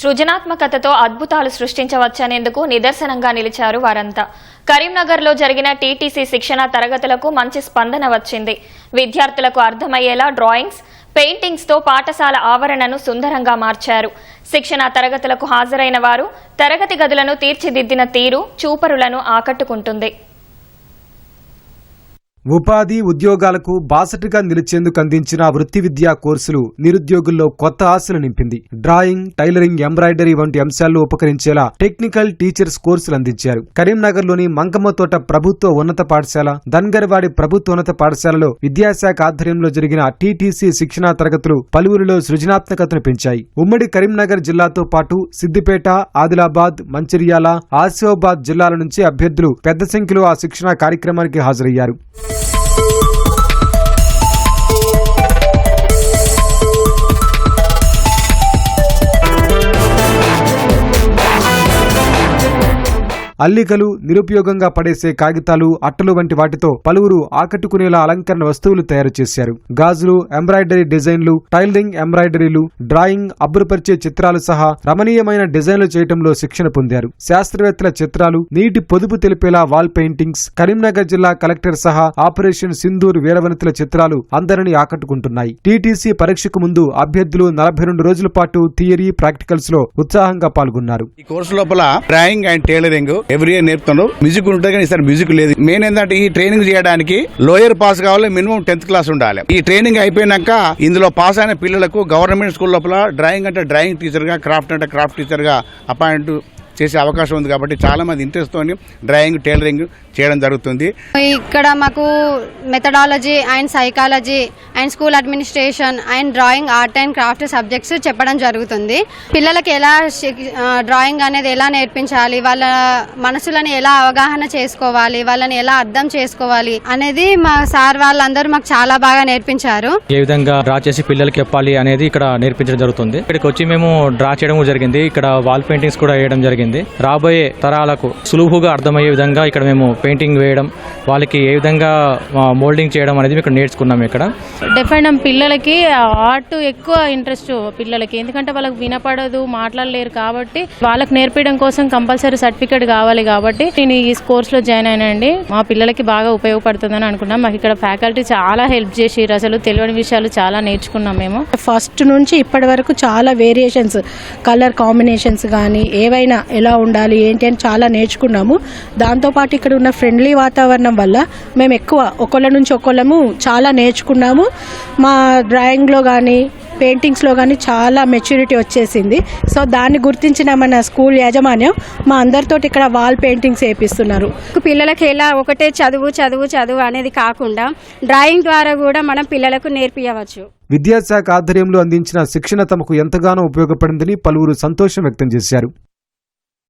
సృజనాత్మకతతో అద్భుతాలు సృష్టించవచ్చనేందుకు నిదర్శనంగా నిలిచారు వారంతా. కరీంనగర్లో జరిగిన టీటీసీ శిక్షణ తరగతులకు మంచి స్పందన వచ్చింది. విద్యార్థులకు అర్థమయ్యేలా డ్రాయింగ్స్ పెయింటింగ్స్తో పాఠశాల ఆవరణను సుందరంగా మార్చారు. శిక్షణ తరగతులకు హాజరైన వారు తరగతి గదులను తీర్చిదిద్దిన తీరు చూపరులను ఆకట్టుకుంటుంది. ఉపాధి ఉద్యోగాలకు బాసటగా నిలిచేందుకు అందించిన వృత్తి విద్యా కోర్సులు నిరుద్యోగుల్లో కొత్త ఆశలు నింపింది. డ్రాయింగ్ టైలరింగ్ ఎంబ్రాయిడరీ వంటి అంశాల్లో ఉపకరించేలా టెక్నికల్ టీచర్స్ కోర్సులు అందించారు. కరీంనగర్లోని మంకమ్మతోట ప్రభుత్వ ఉన్నత పాఠశాల ధన్గర్వాడి ప్రభుత్వోన్నత పాఠశాలలో విద్యాశాఖ ఆధ్వర్యంలో జరిగిన టీటీసీ శిక్షణా తరగతులు పలువురిలో సృజనాత్మకతను పెంచాయి. ఉమ్మడి కరీంనగర్ జిల్లాతో పాటు సిద్దిపేట ఆదిలాబాద్ మంచిర్యాల ఆసిఫాబాద్ జిల్లాల నుంచి అభ్యర్థులు పెద్ద సంఖ్యలో ఆ శిక్షణా కార్యక్రమానికి హాజరయ్యారు. అల్లికలు నిరుపయోగంగా పడేసే కాగితాలు అట్టలు వంటి వాటితో పలువురు ఆకట్టుకునేలా అలంకరణ వస్తువులు తయారు చేశారు. గాజులు ఎంబ్రాయిడరీ డిజైన్లు టైలరింగ్ ఎంబ్రాయిడరీలు డ్రాయింగ్ అబ్బురపరిచే చిత్రాలు సహా రమణీయమైన డిజైన్లు చేయటంలో శిక్షణ పొందారు. శాస్త్రవేత్తల చిత్రాలు నీటి పొదుపు తెలిపేలా వాల్ పెయింటింగ్స్ కరీంనగర్ జిల్లా కలెక్టర్ సహా ఆపరేషన్ సింధూర్ వీరవనితుల చిత్రాలు అందరినీ ఆకట్టుకుంటున్నాయి. టీటీసీ పరీక్షకు ముందు అభ్యర్థులు నలభై రెండు రోజుల పాటు థియరీ ప్రాక్టికల్స్లో ఉత్సాహంగా పాల్గొన్నారు. ఈ కోర్సు లోపల drawing and tailoring every year నేర్పుతున్నారు. Music ఉంటుంది కానీ ఈసారి మ్యూజిక్ లేదు. మెయిన్ ఏంటంటే ఈ ట్రైనింగ్ చేయడానికి లోయర్ పాస్ కావాలి మినిమం టెన్త్ క్లాస్ ఉండాలి. ఈ ట్రైనింగ్ అయిపోయినాక ఇందులో పాస్ అయిన పిల్లలకు గవర్నమెంట్ స్కూల్ లోపల డ్రాయింగ్ అంటే డ్రాయింగ్ టీచర్గా క్రాఫ్ట్ అంటే క్రాఫ్ట్ టీచర్గా అపాయింట్ చేసే అవకాశం ఉంది కాబట్టి చాలా మంది ఇంట్రెస్ట్ తోని డ్రాయింగ్ టైలరింగ్ చేయడం జరుగుతుంది. ఇక్కడ మాకు methodology and psychology and school administration and drawing art and craft subjects చెప్పడం జరుగుతుంది. పిల్లలకి ఎలా డ్రాయింగ్ అనేది ఎలా నేర్పించాలి వాళ్ళ మనసులను ఎలా అవగాహన చేసుకోవాలి వాళ్ళని ఎలా అర్థం చేసుకోవాలి అనేది మా సార్ వాళ్ళందరూ మాకు చాలా బాగా నేర్పించారు. ఏ విధంగా డ్రా చేసి పిల్లలకి చెప్పాలి అనేది ఇక్కడ నేర్పించడం జరుగుతుంది. ఇక్కడికి వచ్చి మేము డ్రా చేయడం జరిగింది. ఇక్కడ వాల్ పెయింటింగ్స్ కూడా వేయడం జరిగింది. రాబోయే తరాలకు సులువుగా అర్థమయ్యే విధంగా ఇక్కడ మేము పెయింటింగ్ వేయడం వాళ్ళకి ఏ విధంగా మోల్డింగ్ చేయడం అనేది ఇక్కడ నేర్చుకున్నాం ఇక్కడ. డెఫినెట్ పిల్లలకి ఆర్ట్ ఎక్కువ ఇంట్రెస్ట్ పిల్లలకి. ఎందుకంటే వాళ్ళకి వినపడదు మాట్లాడలేరు కాబట్టి వాళ్ళకి నేర్పించడం కోసం కంపల్సరీ సర్టిఫికేట్ కావాలి కాబట్టి నేను ఈ కోర్సులో జాయిన్ అయినండి మా పిల్లలకి బాగా ఉపయోగపడుతుందని అనుకున్నాం. మాకు ఇక్కడ ఫ్యాకల్టీ చాలా హెల్ప్ చేసిర్రు. అసలు తెలియని విషయాలు చాలా నేర్చుకున్నాం మేము. ఫస్ట్ నుంచి ఇప్పటి వరకు చాలా వేరియేషన్స్ కలర్ కాంబినేషన్స్ కానీ ఏవైనా ఎలా ఉండాలి ఏంటి అని చాలా నేర్చుకున్నాము. దాంతోపాటు ఇక్కడ ఉన్న ఫ్రెండ్లీ వాతావరణం వల్ల మేము ఎక్కువ ఒకళ్ళ నుంచి ఒకళ్ళము చాలా నేర్చుకున్నాము. మా డ్రాయింగ్లో కానీ పెయింటింగ్స్లో కానీ చాలా మెచ్యూరిటీ వచ్చేసింది. సో దాన్ని గుర్తించిన మన స్కూల్ యాజమాన్యం మా అందరితోటి ఇక్కడ వాల్ పెయింటింగ్స్ వేపిస్తున్నారు. పిల్లలకి ఎలా ఒకటే చదువు చదువు చదువు అనేది కాకుండా డ్రాయింగ్ ద్వారా కూడా మనం పిల్లలకు నేర్పించవచ్చు విద్యాశాఖ ఆధ్వర్యంలో అందించిన శిక్షణ తమకు ఎంతగానో ఉపయోగపడిందని పలువురు సంతోషం వ్యక్తం చేశారు.